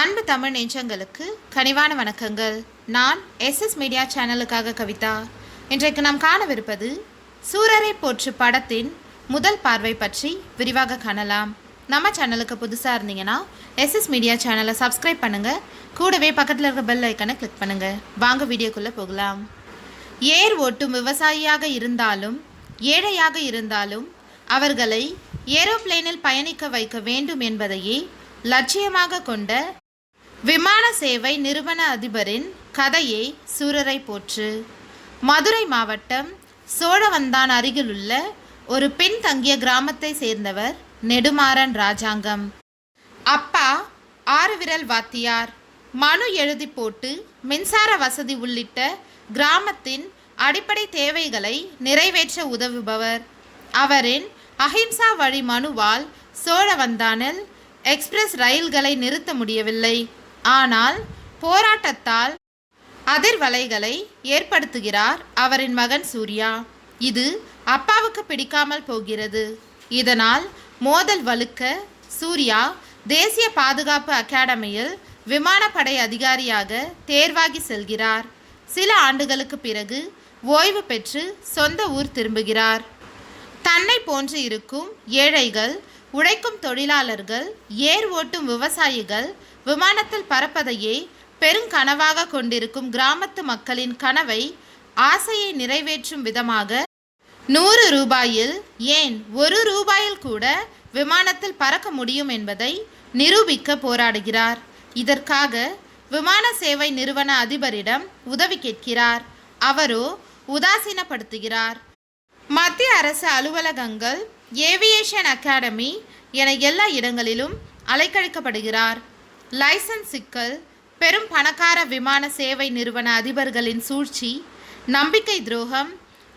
அன்பு தமிழ் நெஞ்சங்களுக்கு கனிவான வணக்கங்கள். நான் எஸ்எஸ் மீடியா சேனலுக்காக கவிதா. இன்றைக்கு நாம் காணவிருப்பது சூரரை போற்று படத்தின் முதல் பார்வை பற்றி விரிவாக காணலாம். நம்ம சேனலுக்கு புதுசாக இருந்தீங்கன்னா எஸ்எஸ் மீடியா சேனலை சப்ஸ்கிரைப் பண்ணுங்கள் கூடவே பக்கத்தில் இருக்க பெல் ஐக்கனை கிளிக் பண்ணுங்கள் வாங்க வீடியோக்குள்ளே போகலாம். ஏர் ஓட்டும் விவசாயியாக இருந்தாலும் ஏழையாக இருந்தாலும் அவர்களை ஏரோப்ளேனில் பயணிக்க வைக்க வேண்டும் என்பதையே லட்சியமாக கொண்ட விமான சேவை நிறுவன அதிபரின் கதையை சூரரை போற்று. மதுரை மாவட்டம் சோழவந்தான் அருகிலுள்ள ஒரு பின்தங்கிய கிராமத்தை சேர்ந்தவர் நெடுமாறன் ராஜாங்கம். அப்பா ஆறு விரல் வாத்தியார். மனு எழுதி போட்டு மின்சார வசதி உள்ளிட்ட கிராமத்தின் அடிப்படை தேவைகளை நிறைவேற்ற உதவுபவர். அவரின் அஹிம்சா வழி மனுவால் சோழவந்தானில் எக்ஸ்பிரஸ் ரயில்களை நிறுத்த முடியவில்லை. ஆனால் போராட்டத்தால் அதிர்வலைகளை ஏற்படுத்துகிறார் அவரின் மகன் சூர்யா. இது அப்பாவுக்கு பிடிக்காமல் போகிறது. இதனால் மோதல் வலுக்க சூர்யா தேசிய பாதுகாப்பு அகாடமியில் விமானப்படை அதிகாரியாக தேர்வாகி செல்கிறார். சில ஆண்டுகளுக்கு பிறகு ஓய்வு பெற்று சொந்த ஊர் திரும்புகிறார். தன்னை போன்று இருக்கும் ஏழைகள் உழைக்கும் தொழிலாளர்கள் ஏர் ஓட்டும் விவசாயிகள் விமானத்தில் பறப்பதையே பெருங்கனவாக கொண்டிருக்கும் கிராமத்து மக்களின் கனவை ஆசையை நிறைவேற்றும் விதமாக நூறு ரூபாயில் ஏன் ஒரு ரூபாயில் கூட விமானத்தில் பறக்க முடியும் என்பதை நிரூபிக்க போராடுகிறார். இதற்காக விமான சேவை நிறுவன அதிபரிடம் உதவி கேட்கிறார். அவரோ உதாசீனப்படுத்துகிறார். மத்திய அரசு அலுவலகங்கள் ஏவியேஷன் அகாடமி என எல்லா இடங்களிலும் அலைக்கழிக்கப்படுகிறார். லைசன்ஸ் சிக்கல் பெரும் பணக்கார விமான சேவை நிறுவன அதிபர்களின் சூழ்ச்சி நம்பிக்கை துரோகம்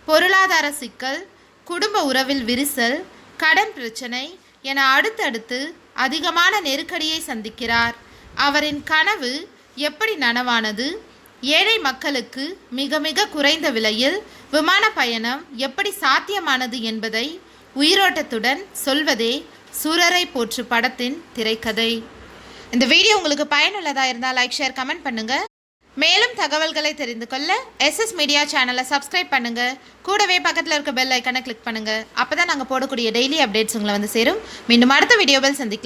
பொருளாதார சிக்கல் குடும்ப உறவில் விரிசல் கடன் பிரச்சனை என அடுத்தடுத்து அதிகமான நெருக்கடியை சந்திக்கிறார். அவரின் கனவு எப்படி நனவானது? ஏழை மக்களுக்கு மிக மிக குறைந்த விலையில் விமான பயணம் எப்படி சாத்தியமானது என்பதை உயிரோட்டத்துடன் சொல்வதே சூரரை போற்று படத்தின் திரைக்கதை. இந்த வீடியோ உங்களுக்கு பயனுள்ளதாக இருந்தால் லைக் ஷேர் கமெண்ட் பண்ணுங்கள் மேலும் தகவல்களை தெரிந்து கொள்ள எஸ்எஸ் மீடியா சேனலை சப்ஸ்கிரைப் பண்ணுங்க. கூடவே பக்கத்தில் இருக்க பெல் ஐக்கனை கிளிக் அப்போ தான் நாங்கள் போடக்கூடிய டெய்லி அப்டேட்ஸ் உங்களை வந்து சேரும். மீண்டும் அடுத்த வீடியோவில் சந்திக்கலாம்.